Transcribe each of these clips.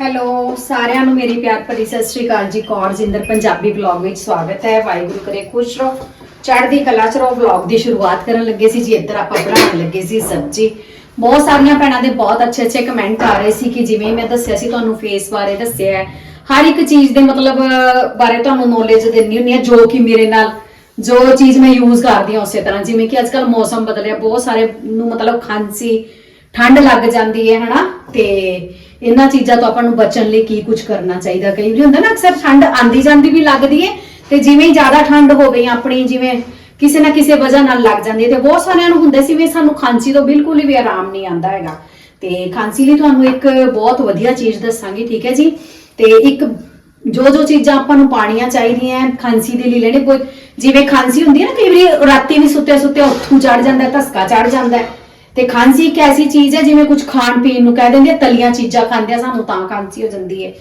Hello ਸਾਰਿਆਂ ਨੂੰ ਮੇਰੀ ਪਿਆਰ ਭਰੀ ਸਤਿ ਸ਼੍ਰੀ ਅਕਾਲ ਜੀ, ਕੌਰ ਜਿੰਦਰ, ਪੰਜਾਬੀ ਵਲੌਗ ਵਿੱਚ ਸਵਾਗਤ ਹੈ। ਵਾਹਿਗੁਰੂ ਕਰੇ ਖੁਸ਼ ਰਹੋ। ਚੜ੍ਹਦੀ ਕਲਾ ਚ ਰਹੋ ਵਲੌਗ ਦੀ ਸ਼ੁਰੂਆਤ ਕਰਨ ਲੱਗੇ ਸੀ ਜੀ, ਇੱਧਰ ਆਪਾਂ ਬਣਾਉਣ ਲੱਗੇ ਸੀ ਸਬਜ਼ੀ। ਬਹੁਤ ਸਾਰੀਆਂ ਭੈਣਾਂ ਦੇ ਬਹੁਤ ਅੱਛੇ ਅੱਛੇ ਕਮੈਂਟ ਆ ਰਹੇ ਸੀ ਕਿ ਜਿਵੇਂ ਮੈਂ ਦੱਸਿਆ ਸੀ, ਤੁਹਾਨੂੰ ਫੇਸ ਬਾਰੇ ਦੱਸਿਆ ਹੈ। ਹਰ ਇੱਕ ਚੀਜ਼ ਦੇ ਮਤਲਬ ਬਾਰੇ ਤੁਹਾਨੂੰ ਨੋਲੇਜ ਦੇਣੀ ਹੁੰਦੀ ਹੈ, ਜੋ ਕਿ ਮੇਰੇ ਨਾਲ, ਜੋ ਚੀਜ਼ ਮੈਂ ਯੂਜ਼ ਕਰਦੀ ਹਾਂ ਉਸੇ ਤਰ੍ਹਾਂ। ਜਿਵੇਂ ਕਿ ਅੱਜਕੱਲ ਮੌਸਮ ਬਦਲਿਆ, ਬਹੁਤ ਸਾਰੇ ਨੂੰ ਮਤਲਬ ਖਾਂਸੀ, ਠੰਡ ਲੱਗ ਜਾਂਦੀ ਹੈ, ਹਨਾ? ਤੇ ਇਹਨਾਂ ਚੀਜ਼ਾਂ ਤੋਂ ਆਪਾਂ ਨੂੰ ਬਚਣ ਲਈ ਕੀ ਕੁਝ ਕਰਨਾ ਚਾਹੀਦਾ। ਕਈ ਵਾਰੀ ਹੁੰਦਾ ਨਾ, ਅਕਸਰ ਠੰਡ ਆਂਦੀ ਜਾਂਦੀ ਵੀ ਲੱਗਦੀ ਹੈ ਤੇ ਜਿਵੇਂ ਹੀ ਜ਼ਿਆਦਾ ਠੰਡ ਹੋ ਗਈ ਆਪਣੀ, ਜਿਵੇਂ ਕਿਸੇ ਨਾ ਕਿਸੇ ਵਜ੍ਹਾ ਨਾਲ ਲੱਗ ਜਾਂਦੀ ਹੈ ਤੇ ਬਹੁਤ ਸਾਰਿਆਂ ਨੂੰ ਹੁੰਦੇ ਸੀ ਵੀ ਸਾਨੂੰ ਖਾਂਸੀ ਤੋਂ ਬਿਲਕੁਲ ਵੀ ਆਰਾਮ ਨਹੀਂ ਆਂਦਾ ਹੈਗਾ। ਤੇ ਖਾਂਸੀ ਲਈ ਤੁਹਾਨੂੰ ਇੱਕ ਬਹੁਤ ਵਧੀਆ ਚੀਜ਼ ਦੱਸਾਂਗੀ, ਠੀਕ ਹੈ ਜੀ? ਤੇ ਇੱਕ ਜੋ ਜੋ ਚੀਜ਼ਾਂ ਆਪਾਂ ਨੂੰ ਪਾਣੀਆਂ ਚਾਹੀਦੀਆਂ, ਖਾਂਸੀ ਦੇ ਲਈ ਲੈਣੇ, ਕੋਈ ਜਿਵੇਂ ਖਾਂਸੀ ਹੁੰਦੀ ਹੈ ਨਾ, ਕਈ ਵਾਰੀ ਰਾਤੀ ਵੀ ਸੁੱਤੇ ਸੁੱਤੇ ਉੱਥੋਂ ਚੜ ਜਾਂਦਾ, ਧਸਕਾ ਚੜ ਜਾਂਦਾ। ਹੈ। ਤੇ ਖਾਂਸੀ ਇੱਕ ਐਸੀ ਚੀਜ਼ ਹੈ ਜਿਵੇਂ ਕੁਝ ਖਾਣ ਪੀਣ ਨੂੰ ਕਹਿ ਦਿੰਦੇ ਆ, ਤਲੀਆਂ ਚੀਜ਼ਾਂ ਖਾਂਦੇ ਆ ਸਾਨੂੰ ਤਾਂ ਖਾਂਸੀ ਹੋ ਜਾਂਦੀ ਹੈ।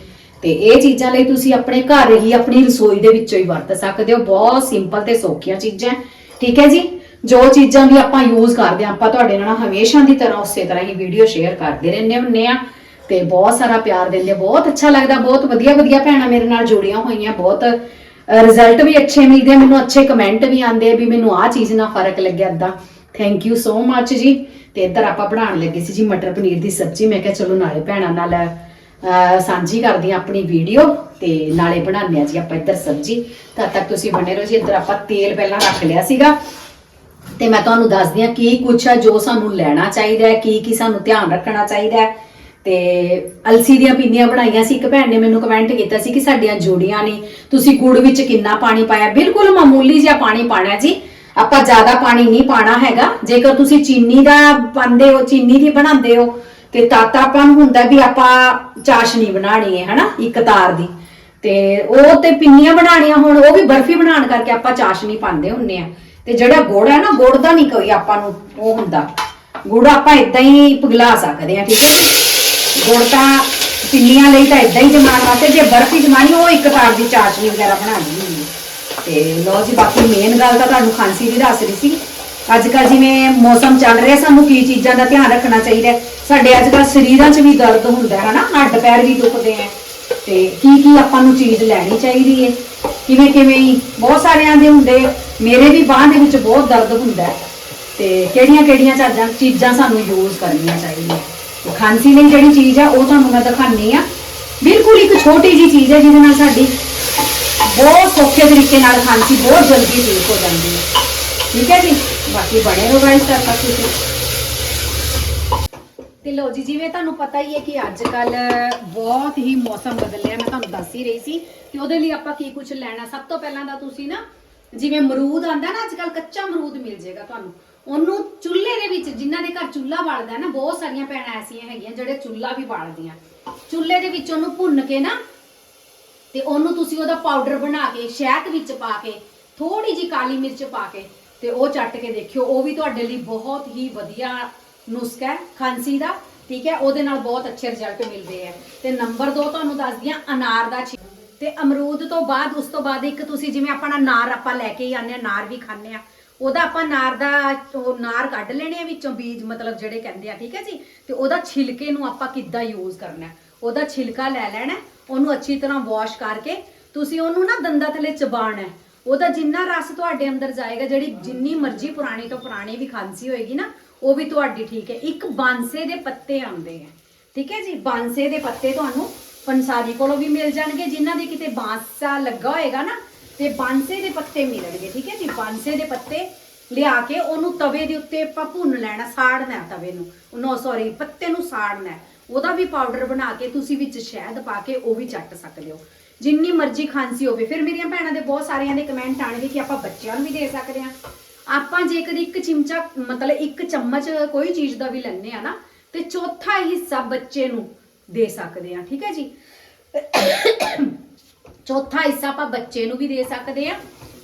ਤੇ ਇਹ ਚੀਜ਼ਾਂ ਲਈ ਤੁਸੀਂ ਆਪਣੇ ਘਰ ਹੀ ਆਪਣੀ ਰਸੋਈ ਦੇ ਵਿੱਚੋਂ ਹੀ ਵਰਤ ਸਕਦੇ ਹੋ। ਬਹੁਤ ਸਿੰਪਲ ਤੇ ਸੌਖੀਆਂ ਚੀਜ਼ਾਂ ਹੈ। ਠੀਕ ਹੈ ਜੀ? ਜੋ ਚੀਜ਼ਾਂ ਵੀ ਆਪਾਂ ਯੂਜ਼ ਕਰਦੇ ਆ ਆਪਾਂ ਤੁਹਾਡੇ ਨਾਲ ਹਮੇਸ਼ਾ ਦੀ ਤਰ੍ਹਾਂ ਉਸੇ ਤਰ੍ਹਾਂ ਹੀ ਵੀਡੀਓ ਸ਼ੇਅਰ ਕਰਦੇ ਰਹਿੰਦੇ ਹੁੰਨੇ ਆ ਤੇ ਬਹੁਤ ਸਾਰਾ ਪਿਆਰ ਦਿੰਦੇ ਆ ਬਹੁਤ ਅੱਛਾ ਲੱਗਦਾ ਬਹੁਤ ਵਧੀਆ ਵਧੀਆ ਭੈਣਾਂ ਮੇਰੇ ਨਾਲ ਜੁੜੀਆਂ ਹੋਈਆਂ। ਬਹੁਤ ਰਿਜ਼ਲਟ ਵੀ ਅੱਛੇ ਮਿਲਦੇ ਆ। ਮੈਨੂੰ ਅੱਛੇ ਕਮੈਂਟ ਵੀ ਆਉਂਦੇ ਆ ਵੀ ਮੈਨੂੰ ਆਹ ਚੀਜ਼ ਨਾਲ ਫ਼ਰਕ ਲੱਗਿਆ ਏਦਾਂ। ਥੈਂਕ ਯੂ ਸੋ ਮੱਚ ਜੀ। ਤੇ ਇੱਧਰ ਆਪਾਂ ਬਣਾਉਣ ਲੱਗੇ ਸੀ ਜੀ ਮਟਰ ਪਨੀਰ ਦੀ ਸਬਜ਼ੀ। ਮੈਂ ਕਿਹਾ ਚਲੋ ਨਾਲੇ ਭੈਣਾਂ ਨਾਲ ਸਾਂਝੀ ਕਰਦੀ ਹਾਂ ਆਪਣੀ ਵੀਡੀਓ ਤੇ ਨਾਲੇ ਬਣਾਉਂਦੇ ਆ ਜੀ ਆਪਾਂ ਇੱਧਰ ਸਬਜ਼ੀ। ਤਦ ਤੱਕ ਤੁਸੀਂ ਬਣੇ ਰਹੋ ਜੀ। ਇੱਧਰ ਆਪਾਂ ਤੇਲ ਪਹਿਲਾਂ ਰੱਖ ਲਿਆ ਸੀਗਾ। ਤੇ ਮੈਂ ਤੁਹਾਨੂੰ ਦੱਸਦੀ ਹਾਂ ਕੀ ਕੁਛ ਹੈ ਜੋ ਸਾਨੂੰ ਲੈਣਾ ਚਾਹੀਦਾ ਹੈ, ਕੀ ਕੀ ਸਾਨੂੰ ਧਿਆਨ ਰੱਖਣਾ ਚਾਹੀਦਾ ਹੈ। ਤੇ ਅਲਸੀ ਦੀਆਂ ਪਿੰਨੀਆਂ ਬਣਾਈਆਂ ਸੀ। ਇੱਕ ਭੈਣ ਨੇ ਮੈਨੂੰ ਕਮੈਂਟ ਕੀਤਾ ਸੀ ਕਿ ਸਾਡੀਆਂ ਜੋੜੀਆਂ ਨਹੀਂ ਤੁਸੀਂ ਗੁੜ ਵਿੱਚ ਕਿੰਨਾ ਪਾਣੀ ਪਾਇਆ? ਬਿਲਕੁਲ ਮਾਮੂਲੀ ਜਿਹਾ ਪਾਣੀ ਪਾਣਾ ਜੀ। ਆਪਾਂ ਜ਼ਿਆਦਾ ਪਾਣੀ ਨਹੀਂ ਪਾਣਾ ਹੈਗਾ। ਜੇਕਰ ਤੁਸੀਂ ਚੀਨੀ ਦਾ ਪਾਉਂਦੇ ਹੋ, ਚੀਨੀ ਦੀ ਬਣਾਉਂਦੇ ਹੋ, ਤੇ ਤਾਤਾ ਹੁੰਦਾ ਵੀ ਆਪਾਂ ਚਾਸ਼ਨੀ ਬਣਾਣੀ ਹੈ, ਹਨਾ, ਇੱਕ ਤਾਰ ਦੀ। ਤੇ ਉਹ ਤੇ ਪਿੰਨੀਆਂ ਬਣਾਣੀਆਂ ਹੁਣ, ਉਹ ਵੀ ਬਰਫੀ ਬਣਾਉਣ ਕਰਕੇ ਆਪਾਂ ਚਾਸ਼ਨੀ ਪਾਉਂਦੇ ਹੁੰਨੇ ਆ ਤੇ ਜਿਹੜਾ ਗੁੜ ਹੈ ਨਾ, ਗੁੜ ਦਾ ਨਹੀਂ ਕੋਈ ਆਪਾਂ ਨੂੰ ਉਹ ਹੁੰਦਾ। ਗੁੜ ਆਪਾਂ ਇਦਾਂ ਹੀ ਪਿਘਲਾ ਸਕਦੇ ਆ ਠੀਕ ਹੈ ਗੁੜ ਤਾਂ ਪਿੰਨੀਆਂ ਲਈ ਤਾਂ ਇਦਾਂ ਹੀ ਜਮਾਉਣ ਵਾਸਤੇ, ਜੇ ਬਰਫੀ ਜਮਾਣੀ ਉਹ ਇੱਕ ਤਾਰ ਦੀ ਚਾਸ਼ਨੀ ਵਗੈਰਾ ਬਣਾਉਣੀ ਹੁੰਦੀ ਹੈ। ਤੇ ਲੋ ਜੀ, ਬਾਕੀ ਮੇਨ ਗੱਲ ਤਾਂ ਤੁਹਾਨੂੰ ਖਾਂਸੀ ਦੀ ਦੱਸ ਰਹੀ ਸੀ। ਅੱਜ ਕੱਲ ਜਿਵੇਂ ਮੌਸਮ ਚੱਲ ਰਿਹਾ, ਸਾਨੂੰ ਕੀ ਚੀਜ਼ਾਂ ਦਾ ਧਿਆਨ ਰੱਖਣਾ ਚਾਹੀਦਾ ਸਾਡੇ ਅੱਜ ਕੱਲ ਸਰੀਰਾਂ 'ਚ ਵੀ ਦਰਦ ਹੁੰਦਾ ਹੈ ਹਨਾ ਹੱਡ ਪੈਰ ਵੀ ਦੁਖਦੇ ਆ ਤੇ ਕੀ ਕੀ ਆਪਾਂ ਨੂੰ ਚੀਜ਼ ਲੈਣੀ ਚਾਹੀਦੀ ਹੈ? ਕਿਵੇਂ ਕਿਵੇਂ ਹੀ, ਬਹੁਤ ਸਾਰਿਆਂ ਦੇ ਹੁੰਦੇ, ਮੇਰੇ ਵੀ ਬਾਹ ਦੇ ਵਿੱਚ ਬਹੁਤ ਦਰਦ ਹੁੰਦਾ ਹੈ। ਤੇ ਕਿਹੜੀਆਂ ਕਿਹੜੀਆਂ ਚੀਜ਼ਾਂ ਚੀਜ਼ਾਂ ਸਾਨੂੰ ਯੂਜ਼ ਕਰਨੀਆਂ ਚਾਹੀਦੀਆਂ ਤੇ ਖਾਂਸੀ ਲਈ ਜਿਹੜੀ ਚੀਜ਼ ਆ ਉਹ ਤੁਹਾਨੂੰ ਮੈਂ ਦਿਖਾਣੀ ਆ ਬਿਲਕੁਲ ਇੱਕ ਛੋਟੀ ਜੀ ਚੀਜ਼ ਹੈ, ਜਿਹਦੇ ਨਾਲ ਸਾਡੀ ਬਹੁਤ ਸੌਖੇ ਤਰੀਕੇ ਨਾਲ ਖਾਂਸੀ ਬਹੁਤ ਜਲਦੀ ਠੀਕ ਹੋ ਜਾਂਦੀ ਹੈ। ਠੀਕ ਹੈ ਜੀ? ਬਾਕੀ ਬਣੇ ਰਹੋ ਗਾਇਸ ਤੱਕ ਤੱਕ ਤੁਸੀਂ ਤੇ ਲੋ ਜੀ, ਜਿਵੇਂ ਤੁਹਾਨੂੰ ਪਤਾ ਹੀ ਹੈ ਕਿ ਅੱਜ ਕੱਲ ਬਹੁਤ ਹੀ ਮੌਸਮ ਬਦਲਿਆ, ਮੈਂ ਤੁਹਾਨੂੰ ਦੱਸ ਹੀ ਰਹੀ ਸੀ ਕਿ ਉਹਦੇ ਲਈ ਆਪਾਂ ਕੀ ਕੁਝ ਲੈਣਾ। ਸਭ ਤੋਂ ਪਹਿਲਾਂ ਤਾਂ ਤੁਸੀਂ ਨਾ, ਜਿਵੇਂ ਮਰੂਦ ਆਂਦਾ ਨਾ ਅੱਜ ਕੱਲ ਕੱਚਾ ਮਰੂਦ ਮਿਲ ਜਾਏਗਾ ਤੁਹਾਨੂੰ। ਉਹਨੂੰ ਚੁੱਲ੍ਹੇ ਦੇ ਵਿੱਚ, ਜਿਨ੍ਹਾਂ ਦੇ ਘਰ ਚੁੱਲ੍ਹਾ ਬਲਦਾ ਨਾ, ਬਹੁਤ ਸਾਰੀਆਂ ਭੈਣਾਂ ਐਸੀਆਂ ਹੈਗੀਆਂ ਜਿਹੜੇ ਚੁੱਲ੍ਹਾ ਵੀ ਬਾਲਦੀਆਂ। ਚੁੱਲ੍ਹੇ ਦੇ ਵਿੱਚ ਉਹਨੂੰ ਭੁੰਨ ਕੇ ਨਾ ਤੇ ਉਹਨੂੰ ਤੁਸੀਂ ਉਹਦਾ ਪਾਊਡਰ ਬਣਾ ਕੇ, ਸ਼ਹਿਦ ਵਿੱਚ ਪਾ ਕੇ ਥੋੜੀ ਜੀ ਕਾਲੀ ਮਿਰਚ ਪਾ ਕੇ ਤੇ ਉਹ ਚੱਟ ਕੇ ਦੇਖਿਓ। ਉਹ ਵੀ ਤੁਹਾਡੇ ਲਈ ਬਹੁਤ ਹੀ ਵਧੀਆ ਨੁਸਖਾ ਹੈ, ਖਾਂਸੀ ਦਾ, ਠੀਕ ਹੈ? ਉਹਦੇ ਨਾਲ ਬਹੁਤ ਅੱਛੇ ਰਿਜ਼ਲਟ ਮਿਲਦੇ ਆ। ਤੇ ਨੰਬਰ 2 ਤੁਹਾਨੂੰ ਦੱਸਦੀ ਹਾਂ, ਅਨਾਰ ਦਾ ਛਿ- ਤੇ ਅਮਰੂਦ ਤੋਂ ਬਾਅਦ, ਉਸ ਤੋਂ ਬਾਅਦ ਇੱਕ ਤੁਸੀਂ ਜਿਵੇਂ ਆਪਣਾ ਨਾਰ ਆਪਾਂ ਲੈ ਕੇ ਹੀ ਆਨੇ ਆ ਨਾਰ ਵੀ ਖਾਂਦੇ ਆ ਉਹਦਾ ਆਪਾਂ ਨਾਰ ਦਾ, ਉਹ ਨਾਰ ਕੱਢ ਲੈਣੇ ਆ ਵਿੱਚੋਂ ਬੀਜ, ਮਤਲਬ ਜਿਹੜੇ ਕਹਿੰਦੇ ਆ, ਠੀਕ ਹੈ ਜੀ? ਤੇ ਉਹਦਾ ਛਿਲਕੇ ਨੂੰ ਆਪਾਂ ਕਿੱਦਾਂ ਯੂਜ਼ ਕਰਨਾ ਉਹਦਾ ਛਿਲਕਾ ਲੈ ਲੈਣਾ ਉਹਨੂੰ ਅੱਛੀ ਤਰ੍ਹਾਂ ਵਾਸ਼ ਕਰਕੇ ਤੁਸੀਂ ਉਹਨੂੰ ਨਾ ਦੰਦਾਂ ਥੱਲੇ ਚਬਾਣਾ ਹੈ। ਉਹਦਾ ਜਿੰਨਾ ਰਸ ਤੁਹਾਡੇ ਅੰਦਰ ਜਾਏਗਾ, ਜਿਹੜੀ ਜਿੰਨੀ ਮਰਜ਼ੀ ਪੁਰਾਣੀ ਤੋਂ ਪੁਰਾਣੀ ਵੀ ਖਾਂਸੀ ਹੋਏਗੀ ਨਾ, ਉਹ ਵੀ ਤੁਹਾਡੀ ਠੀਕ ਹੈ। ਇੱਕ ਬਾਂਸੇ ਦੇ ਪੱਤੇ ਆਉਂਦੇ ਆ ਠੀਕ ਹੈ ਜੀ? ਬਾਂਸੇ ਦੇ ਪੱਤੇ ਤੁਹਾਨੂੰ ਪੰਸਾਰੀ ਕੋਲੋਂ ਵੀ ਮਿਲ ਜਾਣਗੇ। ਜਿਨ੍ਹਾਂ ਦੇ ਕਿਤੇ ਬਾਂਸਾ ਲੱਗਾ ਹੋਏਗਾ ਨਾ, ਤੇ ਬਾਂਸੇ ਦੇ ਪੱਤੇ ਮਿਲਣਗੇ। ਠੀਕ ਹੈ ਜੀ? ਬਾਂਸੇ ਦੇ ਪੱਤੇ ਲਿਆ ਕੇ ਉਹਨੂੰ ਤਵੇ ਦੇ ਉੱਤੇ ਆਪਾਂ ਭੁੰਨ ਲੈਣਾ, ਸਾੜਨਾ ਤਵੇ ਨੂੰ। ਨੋ ਸੌਰੀ ਪੱਤੇ ਨੂੰ ਸਾੜਨਾ ਉਹਦਾ ਵੀ ਪਾਊਡਰ ਬਣਾ ਕੇ ਤੁਸੀਂ ਵਿੱਚ ਸ਼ਹਿਦ ਪਾ ਕੇ ਉਹ ਵੀ ਚੱਟ ਸਕਦੇ ਹੋ। ਜਿੰਨੀ ਮਰਜ਼ੀ ਖਾਂਸੀ ਹੋਵੇ, ਫਿਰ ਮੇਰੀਆਂ ਭੈਣਾਂ ਦੇ ਬਹੁਤ ਸਾਰਿਆਂ ਦੇ ਕਮੈਂਟ ਆਣਗੇ ਕਿ ਆਪਾਂ ਬੱਚਿਆਂ ਨੂੰ ਵੀ ਦੇ ਸਕਦੇ ਹਾਂ। ਆਪਾਂ ਜੇਕਰ ਇੱਕ ਚਮਚਾ, ਮਤਲਬ ਇੱਕ ਚਮਚ ਕੋਈ ਚੀਜ਼ ਦਾ ਵੀ ਲੈਣੇ ਆ ਨਾ, ਤੇ ਚੌਥਾ ਹਿੱਸਾ ਬੱਚੇ ਨੂੰ ਦੇ ਸਕਦੇ ਆ ਠੀਕ ਹੈ ਜੀ? ਚੌਥਾ ਹਿੱਸਾ ਆਪਾਂ ਬੱਚੇ ਨੂੰ ਵੀ ਦੇ ਸਕਦੇ ਆ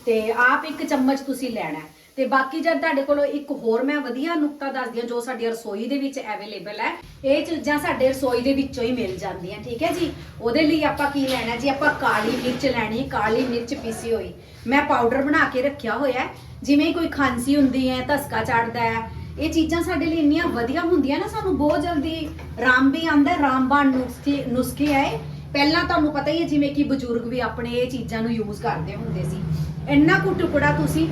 ਤੇ ਆਪ ਇੱਕ ਚਮਚ ਤੁਸੀਂ ਲੈਣਾ ਤੇ ਬਾਕੀ ਜਦ ਤੁਹਾਡੇ ਕੋਲੋਂ ਇੱਕ ਹੋਰ ਮੈਂ ਵਧੀਆ ਨੁਕਤਾ ਦੱਸਦੀ ਹਾਂ ਜੋ ਸਾਡੀ ਰਸੋਈ ਦੇ ਵਿੱਚ ਅਵੇਲੇਬਲ ਹੈ, ਇਹ ਚੀਜ਼ਾਂ ਸਾਡੇ ਰਸੋਈ ਦੇ ਵਿੱਚੋਂ ਹੀ ਮਿਲ ਜਾਂਦੀਆਂ, ਠੀਕ ਹੈ ਜੀ? ਉਹਦੇ ਲਈ ਆਪਾਂ ਕੀ ਲੈਣਾ ਜੀ? ਆਪਾਂ ਕਾਲੀ ਮਿਰਚ ਲੈਣੀ, ਕਾਲੀ ਮਿਰਚ ਪੀਸੀ ਹੋਈ। ਮੈਂ ਪਾਊਡਰ ਬਣਾ ਕੇ ਰੱਖਿਆ ਹੋਇਆ ਜਿਵੇਂ ਕੋਈ ਖਾਂਸੀ ਹੁੰਦੀ ਹੈ, ਧਸਕਾ ਚੜਦਾ ਹੈ, ਇਹ ਚੀਜ਼ਾਂ ਸਾਡੇ ਲਈ ਇੰਨੀਆਂ ਵਧੀਆ ਹੁੰਦੀਆਂ ਨਾ ਸਾਨੂੰ ਬਹੁਤ ਜਲਦੀ ਰਾਮ ਵੀ ਆਂਦਾ ਰਾਮਬਾਣ ਨੁਸਖੇ ਨੁਸਖੇ ਆਏ ਪਹਿਲਾਂ ਤੁਹਾਨੂੰ ਪਤਾ ਹੀ ਹੈ ਜਿਵੇਂ ਕਿ ਬਜ਼ੁਰਗ ਵੀ ਆਪਣੇ ਇਹ ਚੀਜ਼ਾਂ ਨੂੰ ਯੂਜ਼ ਕਰਦੇ ਹੁੰਦੇ ਸੀ। ਇੰਨਾ ਕੁ ਟੁਕੜਾ ਤੁਸੀਂ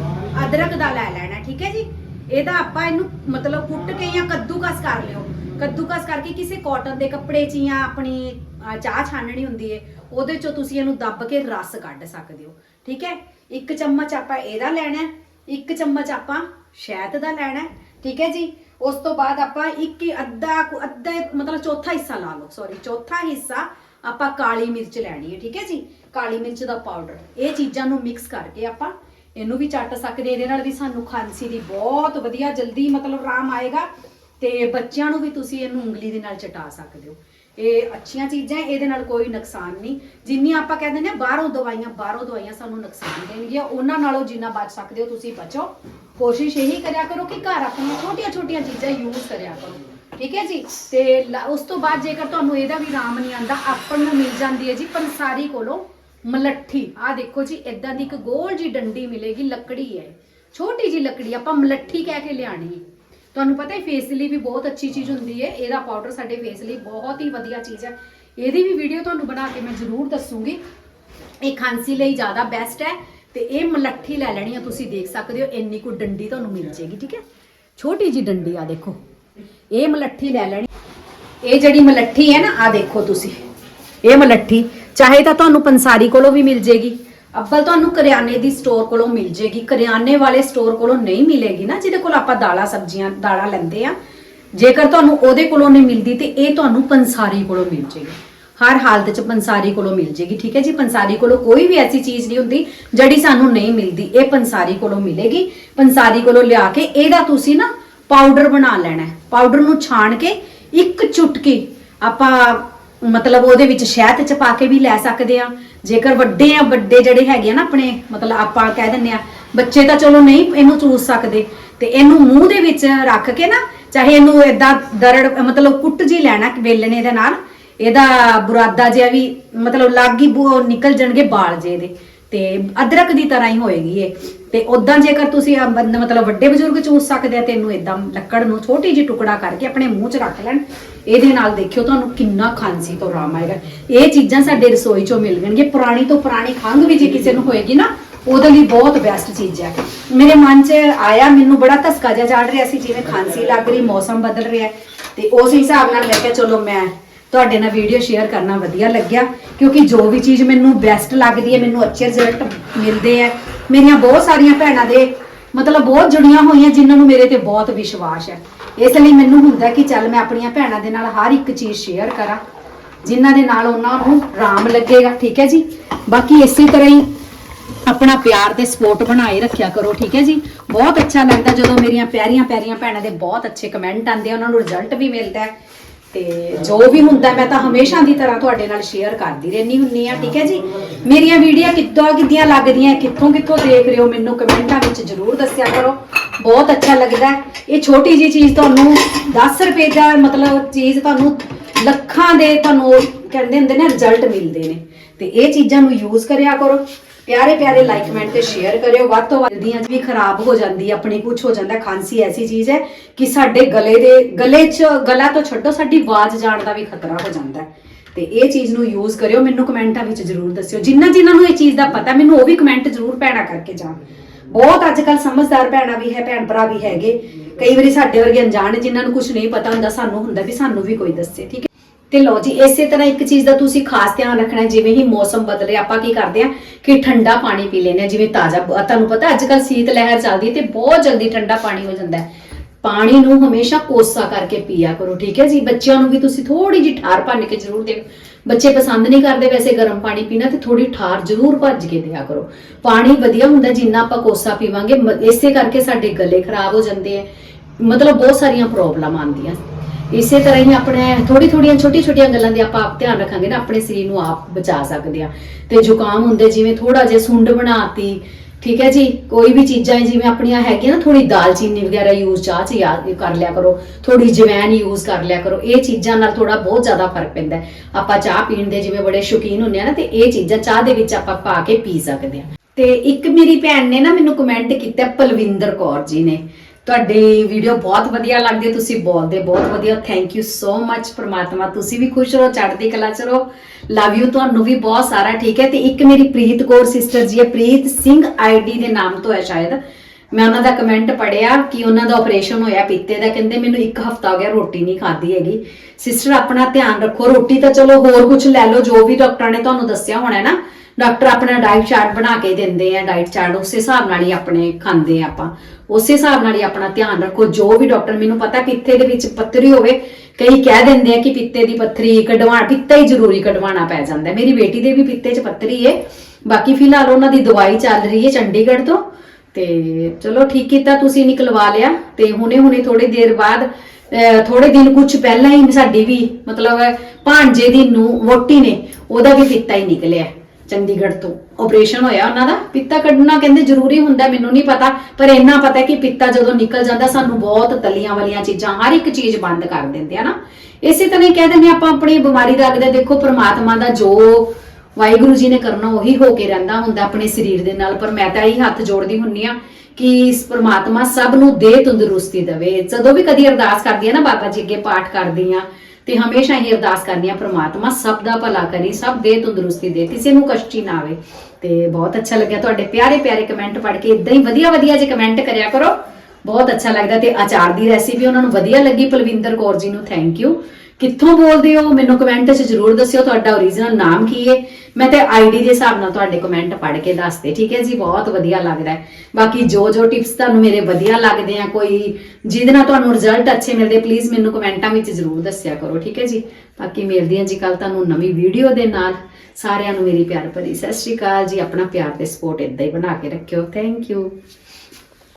ਅਦਰਕ ਦਾ ਲੈ ਲੈਣਾ, ਠੀਕ ਹੈ ਜੀ? ਇਹਦਾ ਆਪਾਂ ਇਹਨੂੰ ਮਤਲਬ ਕੁੱਟ ਕੇ ਜਾਂ ਕੱਦੂਕਸ ਕਰ ਲਿਓ। ਕੱਦੂਕਸ ਕਰਕੇ ਕਿਸੇ ਕਾਟਨ ਦੇ ਕੱਪੜੇ 'ਚ ਜਾਂ ਆਪਣੀ ਚਾਹ ਛਾਨਣੀ ਹੁੰਦੀ ਹੈ ਉਹਦੇ 'ਚੋਂ ਤੁਸੀਂ ਇਹਨੂੰ ਦੱਬ ਕੇ ਰਸ ਕੱਢ ਸਕਦੇ ਹੋ, ਠੀਕ ਹੈ? ਇੱਕ ਚਮਚ ਆਪਾਂ ਇਹਦਾ ਲੈਣਾ, ਇੱਕ ਚਮਚ ਆਪਾਂ ਸ਼ਹਿਦ ਦਾ ਲੈਣਾ, ਠੀਕ ਹੈ ਜੀ? ਉਸ ਤੋਂ ਬਾਅਦ ਆਪਾਂ ਇੱਕ ਅੱਧਾ ਅੱਧਾ, ਮਤਲਬ ਚੌਥਾ ਹਿੱਸਾ ਲਾ ਲਓ ਸੌਰੀ ਚੌਥਾ ਹਿੱਸਾ ਆਪਾਂ ਕਾਲੀ ਮਿਰਚ ਲੈਣੀ ਹੈ, ਠੀਕ ਹੈ ਜੀ? ਕਾਲੀ ਮਿਰਚ ਦਾ ਪਾਊਡਰ ਇਹ ਚੀਜ਼ਾਂ ਨੂੰ ਮਿਕਸ ਕਰਕੇ ਆਪਾਂ ਇਹਨੂੰ ਵੀ ਚੱਟ ਸਕਦੇ ਇਹਦੇ ਨਾਲ ਵੀ ਸਾਨੂੰ ਖਾਂਸੀ ਦੀ ਬਹੁਤ ਵਧੀਆ ਜਲਦੀ ਮਤਲਬ ਆਰਾਮ ਆਏਗਾ ਤੇ ਬੱਚਿਆਂ ਨੂੰ ਵੀ ਤੁਸੀਂ ਇਹਨੂੰ ਉਂਗਲੀ ਦੇ ਨਾਲ ਚਟਾ ਸਕਦੇ ਹੋ। ਇਹ ਅੱਛੀਆਂ ਚੀਜ਼ਾਂ ਇਹਦੇ ਨਾਲ ਕੋਈ ਨੁਕਸਾਨ ਨਹੀਂ। ਜਿੰਨੀ ਆਪਾਂ ਕਹਿੰਦੇ ਨੇ ਬਾਹਰੋਂ ਦਵਾਈਆਂ ਬਾਹਰੋਂ ਦਵਾਈਆਂ ਸਾਨੂੰ ਨੁਕਸਾਨ ਦੇਣਗੀਆਂ। ਉਹਨਾਂ ਨਾਲੋਂ ਜਿੰਨਾ ਬਚ ਸਕਦੇ ਹੋ ਤੁਸੀਂ ਬਚੋ। ਕੋਸ਼ਿਸ਼ ਇਹੀ ਕਰਿਆ ਕਰੋ ਕਿ ਘਰ ਆਪਣੀਆਂ ਛੋਟੀਆਂ ਛੋਟੀਆਂ ਚੀਜ਼ਾਂ ਯੂਜ਼ ਕਰਿਆ ਕਰੋ। ਠੀਕ ਹੈ ਜੀ? ਤੇ ਲ- ਉਸ ਤੋਂ ਬਾਅਦ ਜੇਕਰ ਤੁਹਾਨੂੰ ਇਹਦਾ ਵੀ ਆਰਾਮ ਨਹੀਂ ਆਂਦਾ ਆਪਾਂ ਨੂੰ ਮਿਲ ਜਾਂਦੀ ਹੈ ਜੀ ਪੰਸਾਰੀ ਕੋਲੋਂ ਮਲੱਠੀ। ਆਹ ਦੇਖੋ ਜੀ ਇਦਾਂ ਦੀ ਇੱਕ ਗੋਲ ਜੀ ਡੰਡੀ ਮਿਲੇਗੀ, ਲੱਕੜੀ ਹੈ। ਛੋਟੀ ਜੀ ਲੱਕੜੀ, ਆਪਾਂ ਮਲੱਠੀ ਕਹਿ ਕੇ ਲਿਆਣੀ ਹੈ। ਤੁਹਾਨੂੰ ਪਤਾ ਹੈ ਫੇਸ ਲਈ ਵੀ ਬਹੁਤ ਅੱਛੀ ਚੀਜ਼ ਹੁੰਦੀ ਹੈ। ਇਹਦਾ ਪਾਊਡਰ ਸਾਡੇ ਫੇਸ ਲਈ ਬਹੁਤ ਹੀ ਵਧੀਆ ਚੀਜ਼ ਹੈ। ਇਹਦੀ ਵੀ ਵੀਡੀਓ ਤੁਹਾਨੂੰ ਬਣਾ ਕੇ ਮੈਂ ਜ਼ਰੂਰ ਦੱਸੂਗੀ। ਇਹ ਖਾਂਸੀ ਲਈ ਜ਼ਿਆਦਾ ਬੈਸਟ ਹੈ ਤੇ ਇਹ ਮਲੱਠੀ ਲੈ ਲੈਣੀ ਆ ਤੁਸੀਂ ਦੇਖ ਸਕਦੇ ਹੋ, ਇੰਨੀ ਕੁ ਡੰਡੀ ਤੁਹਾਨੂੰ ਮਿਲ ਜੇਗੀ ਠੀਕ ਹੈ? ਛੋਟੀ ਜੀ ਡੰਡੀ ਆ ਦੇਖੋ। ਇਹ ਮਲੱਠੀ ਲੈ ਲੈਣੀ। ਇਹ ਜਿਹੜੀ ਮਲੱਠੀ ਹੈ ਨਾ ਆ ਦੇਖੋ ਤੁਸੀਂ। ਇਹ ਮਲੱਠੀ, ਚਾਹੇ ਤਾਂ ਤੁਹਾਨੂੰ ਪੰਸਾਰੀ ਕੋਲੋਂ ਵੀ ਮਿਲ ਜੇਗੀ। ਅੱਬਲ ਤੁਹਾਨੂੰ ਕਰਿਆਨੇ ਦੀ ਸਟੋਰ ਕੋਲੋਂ ਮਿਲ ਜੇਗੀ। ਕਰਿਆਨੇ ਵਾਲੇ ਸਟੋਰ ਕੋਲੋਂ ਨਹੀਂ ਮਿਲੇਗੀ ਨਾ, ਜਿਹਦੇ ਕੋਲ ਆਪਾਂ ਦਾਲਾਂ, ਸਬਜ਼ੀਆਂ, ਦਾਲਾਂ ਲੈਂਦੇ ਆ ਜੇਕਰ ਤੁਹਾਨੂੰ ਉਹਦੇ ਕੋਲੋਂ ਨਹੀਂ ਮਿਲਦੀ, ਤੇ ਇਹ ਤੁਹਾਨੂੰ ਪੰਸਾਰੀ ਕੋਲੋਂ ਮਿਲ ਜੇਗੀ। ਹਰ ਹਾਲਤ 'ਚ ਪੰਸਾਰੀ ਕੋਲੋਂ ਮਿਲ ਜੇਗੀ, ਠੀਕ ਹੈ ਜੀ? ਪੰਸਾਰੀ ਕੋਲੋਂ ਕੋਈ ਵੀ ਐਸੀ ਚੀਜ਼ ਨਹੀਂ ਹੁੰਦੀ, ਜਿਹੜੀ ਸਾਨੂੰ ਨਹੀਂ ਮਿਲਦੀ, ਇਹ ਪੰਸਾਰੀ ਕੋਲੋਂ ਮਿਲੇਗੀ। ਪੰਸਾਰੀ ਕੋਲੋਂ ਲਿਆ ਕੇ, ਇਹਦਾ ਤੁਸੀਂ ਨਾ ਪਾਊਡਰ ਬਣਾ ਲੈਣਾ ਹੈ। ਪਾਊਡਰ ਨੂੰ ਛਾਣ ਕੇ ਇੱਕ ਚੁਟਕੀ ਆਪਾਂ, ਮਤਲਬ ਉਹਦੇ ਵਿੱਚ ਸ਼ਹਿਦ ਚ ਪਾ ਕੇ ਵੀ ਲੈ ਸਕਦੇ ਆ ਜੇਕਰ ਵੱਡੇ ਆ, ਵੱਡੇ ਜਿਹੜੇ ਹੈਗੇ ਆ ਨਾ ਆਪਣੇ, ਮਤਲਬ ਆਪਾਂ ਕਹਿ ਦਿੰਨੇ ਆ, ਬੱਚੇ ਤਾਂ ਚਲੋ ਨਹੀਂ ਇਹਨੂੰ ਚੂਸ ਸਕਦੇ। ਤੇ ਇਹਨੂੰ ਮੂੰਹ ਦੇ ਵਿੱਚ ਰੱਖ ਕੇ ਨਾ, ਚਾਹੇ ਇਹਨੂੰ ਏਦਾਂ ਦਰੜ, ਮਤਲਬ ਕੁੱਟ ਜੀ ਲੈਣਾ ਵੇਲਣੇ ਦੇ ਨਾਲ, ਇਹਦਾ ਬੁਰਾਦਾ ਜਿਹਾ ਵੀ, ਮਤਲਬ ਲੱਗ ਹੀ ਨਿਕਲ ਜਾਣਗੇ ਬਾਲ ਜੇ ਦੇ। ਤੇ ਅਦਰਕ ਦੀ ਤਰ੍ਹਾਂ ਹੀ ਹੋਏਗੀ ਇਹ। ਤੇ ਉਦਾਂ ਜੇਕਰ ਤੁਸੀਂ ਮਤਲਬ ਵੱਡੇ ਬਜ਼ੁਰਗ ਚੂਸ ਸਕਦੇ ਆ ਤੇ ਇਹਨੂੰ ਇਦਾਂ ਲੱਕੜ ਨੂੰ ਛੋਟੀ ਜਿਹੀ ਟੁਕੜਾ ਕਰਕੇ ਆਪਣੇ ਮੂੰਹ 'ਚ ਰੱਖ ਲੈਣ। ਇਹਦੇ ਨਾਲ ਦੇਖਿਓ ਤੁਹਾਨੂੰ ਕਿੰਨਾ ਖਾਂਸੀ ਤੋਂ ਆਰਾਮ ਆਏਗਾ। ਇਹ ਚੀਜ਼ਾਂ ਸਾਡੇ ਰਸੋਈ 'ਚੋਂ ਮਿਲ ਜਾਣਗੀਆਂ। ਪੁਰਾਣੀ ਤੋਂ ਪੁਰਾਣੀ ਖੰਘ ਵੀ ਜੇ ਕਿਸੇ ਨੂੰ ਹੋਏਗੀ ਨਾ, ਉਹਦੇ ਲਈ ਬਹੁਤ ਬੈਸਟ ਚੀਜ਼ ਹੈ ਮੇਰੇ ਮਨ 'ਚ ਆਇਆ, ਮੈਨੂੰ ਬੜਾ ਧਸਕਾ ਜਿਹਾ ਚੜ ਰਿਹਾ ਸੀ, ਜਿਵੇਂ ਖਾਂਸੀ ਲੱਗ ਰਹੀ, ਮੌਸਮ ਬਦਲ ਰਿਹਾ। ਤੇ ਉਸ ਹਿਸਾਬ ਨਾਲ ਮੈਂ ਕਿਹਾ, ਚਲੋ ਮੈਂ ਤੁਹਾਡੇ ਨਾਲ ਵੀਡੀਓ ਸ਼ੇਅਰ ਕਰਨਾ ਵਧੀਆ ਲੱਗਿਆ, ਕਿਉਂਕਿ ਜੋ ਵੀ ਚੀਜ਼ ਮੈਨੂੰ ਬੈਸਟ ਲੱਗਦੀ ਹੈ, ਮੈਨੂੰ ਅੱਛੇ ਰਿਜ਼ਲਟ ਮਿਲਦੇ ਆ ਮੇਰੀਆਂ ਬਹੁਤ ਸਾਰੀਆਂ ਭੈਣਾਂ ਦੇ, ਮਤਲਬ ਬਹੁਤ ਜੁੜੀਆਂ ਹੋਈਆਂ ਜਿਨ੍ਹਾਂ ਨੂੰ ਮੇਰੇ ਤੇ ਬਹੁਤ ਵਿਸ਼ਵਾਸ ਹੈ। ਇਸ ਲਈ ਮੈਨੂੰ ਹੁੰਦਾ ਕਿ ਚੱਲ ਮੈਂ ਆਪਣੀਆਂ ਭੈਣਾਂ ਦੇ ਨਾਲ ਹਰ ਇੱਕ ਚੀਜ਼ ਸ਼ੇਅਰ ਕਰਾਂ, ਜਿਨ੍ਹਾਂ ਦੇ ਨਾਲ ਉਹਨਾਂ ਨੂੰ ਆਰਾਮ ਲੱਗੇਗਾ, ਠੀਕ ਹੈ ਜੀ? ਬਾਕੀ ਇਸੇ ਤਰ੍ਹਾਂ ਹੀ ਆਪਣਾ ਪਿਆਰ ਤੇ ਸਪੋਰਟ ਬਣਾਏ ਰੱਖਿਆ ਕਰੋ, ਠੀਕ ਹੈ ਜੀ? ਬਹੁਤ ਅੱਛਾ ਲੱਗਦਾ ਜਦੋਂ ਮੇਰੀਆਂ ਪਿਆਰੀਆਂ ਪਿਆਰੀਆਂ ਭੈਣਾਂ ਦੇ ਬਹੁਤ ਅੱਛੇ ਕਮੈਂਟ ਆਉਂਦੇ ਆ, ਉਹਨਾਂ ਨੂੰ ਰਿਜ਼ਲਟ ਵੀ ਮਿਲਦਾ ਹੈ। ਤੇ ਜੋ ਵੀ ਹੁੰਦਾ ਮੈਂ ਤਾਂ ਹਮੇਸ਼ਾ ਦੀ ਤਰ੍ਹਾਂ ਤੁਹਾਡੇ ਨਾਲ ਸ਼ੇਅਰ ਕਰਦੀ ਰਹਿੰਦੀ ਹੁੰਨੀ ਆ ਠੀਕ ਹੈ ਜੀ? ਮੇਰੀਆਂ ਵੀਡੀਓ ਕਿੱਦਾਂ ਕਿੱਦੀਆਂ ਲੱਗਦੀਆਂ, ਕਿੱਥੋਂ ਕਿੱਥੋਂ ਦੇਖ ਰਹੇ ਹੋ, ਮੈਨੂੰ ਕਮੈਂਟਾਂ ਵਿੱਚ ਜ਼ਰੂਰ ਦੱਸਿਆ ਕਰੋ। ਬਹੁਤ ਅੱਛਾ ਲੱਗਦਾ ਇਹ ਛੋਟੀ ਜੀ ਚੀਜ਼ ਤੁਹਾਨੂੰ 10 ਰੁਪਏ ਦਾ ਮਤਲਬ ਚੀਜ਼ ਤੁਹਾਨੂੰ ਲੱਖਾਂ ਦੇ ਤੁਹਾਨੂੰ ਕਹਿੰਦੇ ਹੁੰਦੇ ਨੇ ਰਿਜ਼ਲਟ ਮਿਲਦੇ ਨੇ। ਤੇ ਇਹ ਚੀਜ਼ਾਂ ਨੂੰ ਯੂਜ਼ ਕਰਿਆ ਕਰੋ। ਪਿਆਰੇ ਪਿਆਰੇ ਲਾਈਕ ਕਮੈਂਟ ਤੇ ਸ਼ੇਅਰ ਕਰਿਓ। ਵੱਧ ਤੋਂ ਵੱਧ ਦੀਆਂ ਵੀ ਖਰਾਬ ਹੋ ਜਾਂਦੀ ਹੈ ਆਪਣੀ ਕੁਝ ਹੋ ਜਾਂਦਾ, ਖਾਂਸੀ ਐਸੀ ਚੀਜ਼ ਹੈ ਕਿ ਸਾਡੇ ਗਲੇ ਦੇ, ਗਲੇ 'ਚ, ਗਲਾ ਤੋਂ ਛੱਡੋ, ਸਾਡੀ ਆਵਾਜ਼ ਜਾਣ ਦਾ ਵੀ ਖਤਰਾ ਹੋ ਜਾਂਦਾ ਹੈ। ਤੇ ਇਹ ਚੀਜ਼ ਨੂੰ ਯੂਜ਼ ਕਰਿਓ। ਮੈਨੂੰ ਕਮੈਂਟਾਂ ਵਿੱਚ ਜ਼ਰੂਰ ਦੱਸਿਓ। ਜਿੰਨਾ ਜਿਨ੍ਹਾਂ ਨੂੰ ਇਹ ਚੀਜ਼ ਦਾ ਪਤਾ, ਮੈਨੂੰ ਉਹ ਵੀ ਕਮੈਂਟ ਜ਼ਰੂਰ ਪੈਣਾ ਕਰਕੇ ਜਾਣ। ਬਹੁਤ ਅੱਜ ਕੱਲ ਸਮਝਦਾਰ ਭੈਣਾਂ ਵੀ ਹੈ, ਭੈਣ ਭਰਾ ਵੀ ਹੈਗੇ। ਕਈ ਵਾਰੀ ਸਾਡੇ ਵਰਗੇ ਅਣਜਾਣ ਜਿਨ੍ਹਾਂ ਨੂੰ ਕੁਝ ਨਹੀਂ ਪਤਾ ਹੁੰਦਾ, ਸਾਨੂੰ ਹੁੰਦਾ ਵੀ ਸਾਨੂੰ ਵੀ ਕੋਈ ਦੱਸੇ, ਠੀਕ ਹੈ? ਤੇ ਲਓ ਜੀ, ਇਸੇ ਤਰ੍ਹਾਂ ਇੱਕ ਚੀਜ਼ ਦਾ ਤੁਸੀਂ ਖਾਸ ਧਿਆਨ ਰੱਖਣਾ ਜਿਵੇਂ ਹੀ ਮੌਸਮ ਬਦਲੇ, ਆਪਾਂ ਕੀ ਕਰਦੇ ਆ ਕਿ ਠੰਡਾ ਪਾਣੀ ਪੀ ਲੈਂਦੇ ਆ ਜਿਵੇਂ ਤਾਜ਼ਾ ਤੁਹਾਨੂੰ ਪਤਾ ਅੱਜ ਕੱਲ ਸੀਤ ਲਹਿਰ ਚੱਲਦੀ ਹੈ ਤੇ ਬਹੁਤ ਜਲਦੀ ਠੰਡਾ ਪਾਣੀ ਹੋ ਜਾਂਦਾ ਹੈ। ਪਾਣੀ ਨੂੰ ਹਮੇਸ਼ਾ ਕੋਸਾ ਕਰਕੇ ਪੀਆ ਕਰੋ, ਠੀਕ ਹੈ ਜੀ? ਬੱਚਿਆਂ ਨੂੰ ਵੀ ਤੁਸੀਂ ਥੋੜੀ ਜਿਹੀ ਠਾਰ ਭੰਨ ਕੇ ਜ਼ਰੂਰ ਦਿਓ ਬੱਚੇ ਪਸੰਦ ਨਹੀਂ ਕਰਦੇ ਵੈਸੇ ਗਰਮ ਪਾਣੀ ਪੀਣਾ, ਤੇ ਥੋੜੀ ਠਾਰ ਜ਼ਰੂਰ ਭੱਜ ਕੇ ਦਿਆ ਕਰੋ। ਪਾਣੀ ਵਧੀਆ ਹੁੰਦਾ ਜਿੰਨਾ ਆਪਾਂ ਕੋਸਾ ਪੀਵਾਂਗੇ, ਮ- ਇਸੇ ਕਰਕੇ ਸਾਡੇ ਗਲੇ ਖਰਾਬ ਹੋ ਜਾਂਦੇ ਆ ਮਤਲਬ ਬਹੁਤ ਸਾਰੀਆਂ ਪ੍ਰੋਬਲਮ ਆਉਂਦੀਆਂ। ਇਸੇ ਤਰ੍ਹਾਂ ਹੀ ਆਪਣੇ ਥੋੜੀ ਥੋੜੀਆਂ ਛੋਟੀ ਛੋਟੀਆਂ ਗੱਲਾਂ ਦੇ ਆਪਾਂ ਆਪ ਧਿਆਨ ਰੱਖਾਂਗੇ ਨਾ, ਆਪਣੇ ਸਰੀਰ ਨੂੰ ਆਪ ਬਚਾ ਸਕਦੇ ਆ ਤੇ ਜ਼ੁਕਾਮ ਹੁੰਦੇ ਜਿਵੇਂ ਥੋੜਾ ਜਿਹਾ ਸੁੰਡ ਬਣਾਤੀ, ਠੀਕ ਹੈ ਜੀ? ਕੋਈ ਵੀ ਚੀਜ਼ਾਂ ਜਿਵੇਂ ਆਪਣੀਆਂ ਹੈਗੀਆਂ ਨਾ ਥੋੜੀ ਦਾਲਚੀਨੀ ਵਗੈਰਾ ਯੂਜ਼ ਚਾਹ ਚ ਯਾਦ ਕਰ ਲਿਆ ਕਰੋ ਥੋੜੀ ਜਵੈਨ ਯੂਜ਼ ਕਰ ਲਿਆ ਕਰੋ, ਇਹ ਚੀਜ਼ਾਂ ਨਾਲ ਥੋੜਾ ਬਹੁਤ ਜ਼ਿਆਦਾ ਫ਼ਰਕ ਪੈਂਦਾ ਆਪਾਂ ਚਾਹ ਪੀਣ ਦੇ ਜਿਵੇਂ ਬੜੇ ਸ਼ੌਕੀਨ ਹੁੰਦੇ ਆ ਨਾ, ਤੇ ਇਹ ਚੀਜ਼ਾਂ ਚਾਹ ਦੇ ਵਿੱਚ ਆਪਾਂ ਪਾ ਕੇ ਪੀ ਸਕਦੇ ਆ ਤੇ ਇੱਕ ਮੇਰੀ ਭੈਣ ਨੇ ਨਾ ਮੈਨੂੰ ਕਮੈਂਟ ਕੀਤਾ, ਪਲਵਿੰਦਰ ਕੌਰ ਜੀ ਨੇ। ਤੁਹਾਡੀ ਵੀਡੀਓ ਬਹੁਤ ਵਧੀਆ ਲੱਗਦੀ ਤੁਸੀਂ ਬੋਲਦੇ ਬਹੁਤ ਵਧੀਆ। ਥੈਂਕ ਯੂ ਸੋ ਮੱਚ ਪ੍ਰਮਾਤਮਾ। ਤੁਸੀਂ ਵੀ ਖੁਸ਼ ਰਹੋ, ਚੜ੍ਹਦੀ ਕਲਾ ਚ ਰਹੋ। ਲਵ ਯੂ ਤੁਹਾਨੂੰ ਵੀ ਬਹੁਤ ਸਾਰਾ, ਠੀਕ ਹੈ? ਤੇ ਇੱਕ ਮੇਰੀ ਪ੍ਰੀਤ ਕੌਰ ਸਿਸਟਰ ਜੀ ਹੈ, ਪ੍ਰੀਤ ਸਿੰਘ ਆਈਡੀ ਦੇ ਨਾਮ ਤੋਂ ਹੈ ਸ਼ਾਇਦ। ਮੈਂ ਉਹਨਾਂ ਦਾ ਕਮੈਂਟ ਪੜਿਆ ਕਿ ਉਹਨਾਂ ਦਾ ਆਪਰੇਸ਼ਨ ਹੋਇਆ ਪੀਤੇ ਦਾ। ਕਹਿੰਦੇ ਮੈਨੂੰ ਇੱਕ ਹਫਤਾ ਹੋ ਗਿਆ ਰੋਟੀ ਨਹੀਂ ਖਾਧੀ ਹੈਗੀ। ਸਿਸਟਰ ਆਪਣਾ ਧਿਆਨ ਰੱਖੋ, ਰੋਟੀ ਤਾਂ ਚਲੋ ਹੋਰ ਕੁਝ ਲੈ ਲਓ, ਜੋ ਵੀ ਡਾਕਟਰਾਂ ਨੇ ਤੁਹਾਨੂੰ ਦੱਸਿਆ ਹੋਣਾ ਹੈ ਨਾ। ਡਾਕਟਰ ਆਪਣਾ ਡਾਈਟ ਚਾਰਟ ਬਣਾ ਕੇ ਦਿੰਦੇ ਆ ਡਾਈਟ ਚਾਰਟ ਉਸੇ ਹਿਸਾਬ ਨਾਲ ਹੀ ਆਪਣੇ ਖਾਂਦੇ ਆ ਆਪਾਂ। ਉਸੇ ਹਿਸਾਬ ਨਾਲ ਹੀ ਆਪਣਾ ਧਿਆਨ ਰੱਖੋ ਜੋ ਵੀ ਡਾਕਟਰ ਮੈਨੂੰ ਪਤਾ ਪਿੱਤੇ ਦੇ ਵਿੱਚ ਪੱਥਰੀ ਹੋਵੇ ਕਈ ਕਹਿ ਦਿੰਦੇ ਆ ਕਿ ਪਿੱਤੇ ਦੀ ਪੱਥਰੀ ਕਢਵਾ ਪਿੱਤਾ ਹੀ ਜ਼ਰੂਰੀ ਕਢਵਾਉਣਾ ਪੈ ਜਾਂਦਾ ਮੇਰੀ ਬੇਟੀ ਦੇ ਵੀ ਪਿੱਤੇ 'ਚ ਪੱਥਰੀ ਹੈ ਬਾਕੀ ਫਿਲਹਾਲ ਉਹਨਾਂ ਦੀ ਦਵਾਈ ਚੱਲ ਰਹੀ ਹੈ ਚੰਡੀਗੜ੍ਹ ਤੋਂ। ਤੇ ਚਲੋ ਠੀਕ ਕੀਤਾ ਤੁਸੀਂ ਨਿਕਲਵਾ ਲਿਆ। ਤੇ ਹੁਣੇ ਹੁਣੇ ਥੋੜੀ ਦੇਰ ਬਾਅਦ ਅਹ, ਥੋੜੇ ਦਿਨ ਕੁਝ ਪਹਿਲਾਂ ਹੀ ਸਾਡੀ ਵੀ ਮਤਲਬ ਭਾਂਜੇ ਦੀ ਨੂੰ ਵੋਟੀ ਨੇ ਉਹਦਾ ਵੀ ਪਿੱਤਾ ਹੀ ਨਿਕਲਿਆ। ਚੰਡੀਗੜ੍ਹ ਤੋਂ। ਆਪਰੇਸ਼ਨ ਹੋਇਆ ਉਹਨਾਂ ਦਾ। ਪਿੱਤਾ ਕੱਢਣਾ ਕਹਿੰਦੇ ਜ਼ਰੂਰੀ ਹੁੰਦਾ, ਮੈਨੂੰ ਨਹੀਂ ਪਤਾ। ਪਰ ਇੰਨਾ ਪਤਾ ਕਿ ਪਿੱਤਾ ਜਦੋਂ ਨਿਕਲ ਜਾਂਦਾ, ਸਾਨੂੰ ਬਹੁਤ ਤਲੀਆਂ ਵਾਲੀਆਂ ਚੀਜ਼ਾਂ, ਹਰ ਇੱਕ ਚੀਜ਼ ਬੰਦ ਕਰ ਦਿੰਦੇ ਆ ਨਾ। ਇਸੇ ਤਰ੍ਹਾਂ ਹੀ ਕਹਿ ਦਿੰਦੇ ਆਪਾਂ ਆਪਣੀ ਬਿਮਾਰੀ ਦਾ ਅਗਦੇ ਦੇਖੋ, ਪ੍ਰਮਾਤਮਾ ਦਾ ਜੋ ਵਾਹਿਗੁਰੂ ਜੀ ਨੇ ਕਰਨਾ, ਉਹੀ ਹੋ ਕੇ ਰਹਿੰਦਾ ਹੁੰਦਾ ਆਪਣੇ ਸਰੀਰ ਦੇ ਨਾਲ। ਪਰ ਮੈਂ ਤਾਂ ਇਹੀ ਹੱਥ ਜੋੜਦੀ ਹੁੰਨੀ ਆ ਕਿ ਇਸ ਪ੍ਰਮਾਤਮਾ ਸਭ ਨੂੰ ਦੇ ਤੰਦਰੁਸਤੀ ਦੇਵੇ। ਜਦੋਂ ਵੀ ਕਦੀ ਅਰਦਾਸ ਕਰਦੀ ਆ ਨਾ, ਬਾਬਾ ਜੀ ਅੱਗੇ ਪਾਠ ਕਰਦੀ ਆ ਤੇ ਹਮੇਸ਼ਾ ਹੀ ਅਰਦਾਸ ਕਰਨੀ ਆ ਪ੍ਰਮਾਤਮਾ ਸਭ ਦਾ ਭਲਾ ਕਰੀ, ਸਭ ਦੇ ਤੰਦਰੁਸਤੀ ਦੇ, ਕਿਸੇ ਨੂੰ ਕਸ਼ਟੀ ਨਾ ਆਵੇ। ਤੇ ਬਹੁਤ ਅੱਛਾ ਲੱਗਿਆ ਤੁਹਾਡੇ ਪਿਆਰੇ ਪਿਆਰੇ ਕਮੈਂਟ ਪੜ੍ਹ ਕੇ ਇਦਾਂ ਹੀ ਵਧੀਆ ਵਧੀਆ ਜੇ ਕਮੈਂਟ ਕਰਿਆ ਕਰੋ। ਬਹੁਤ ਅੱਛਾ ਲੱਗਦਾ ਤੇ ਅਚਾਰ ਦੀ ਰੈਸਿਪੀ ਉਹਨਾਂ ਨੂੰ ਵਧੀਆ ਲੱਗੀ, ਪਲਵਿੰਦਰ ਕੌਰ ਜੀ ਨੂੰ ਥੈਂਕ ਯੂ ਕਿੱਥੋਂ ਬੋਲਦੇ ਹੋ? ਮੈਨੂੰ ਕਮੈਂਟ 'ਚ ਜਰੂਰ ਦੱਸਿਓ ਤੁਹਾਡਾ ਓਰੀਜਨਲ ਨਾਮ ਕੀ ਹੈ? ਮੈਂ ਤੇ ਆਈਡੀ ਦੇ ਹਿਸਾਬ ਨਾਲ ਤੁਹਾਡੇ ਕਮੈਂਟ ਪੜ੍ਹ ਕੇ ਦੱਸਦੇ, ਠੀਕ ਹੈ ਜੀ? ਬਹੁਤ ਵਧੀਆ ਲੱਗਦਾ ਹੈ। ਬਾਕੀ ਜੋ ਜੋ ਟਿਪਸ ਤੁਹਾਨੂੰ ਮੇਰੇ ਵਧੀਆ ਲੱਗਦੇ ਆ, ਕੋਈ ਜਿਹਦੇ ਨਾਲ ਤੁਹਾਨੂੰ ਰਿਜ਼ਲਟ ਅੱਛੇ ਮਿਲਦੇ ਪਲੀਜ਼ ਮੈਨੂੰ ਕਮੈਂਟਾਂ ਵਿੱਚ ਜਰੂਰ ਦੱਸਿਆ ਕਰੋ, ਠੀਕ ਹੈ ਜੀ? ਬਾਕੀ ਮਿਲਦੀ ਹਾਂ ਜੀ ਕੱਲ ਤੁਹਾਨੂੰ ਨਵੀਂ ਵੀਡੀਓ ਦੇ ਨਾਲ। ਸਾਰਿਆਂ ਨੂੰ ਮੇਰੀ ਪਿਆਰ ਭਰੀ ਸਤਿ ਸ਼੍ਰੀ ਅਕਾਲ ਜੀ। ਆਪਣਾ ਪਿਆਰ ਤੇ ਸਪੋਰਟ ਇਦਾਂ ਹੀ ਬਣਾ ਕੇ ਰੱਖਿਓ। Thank you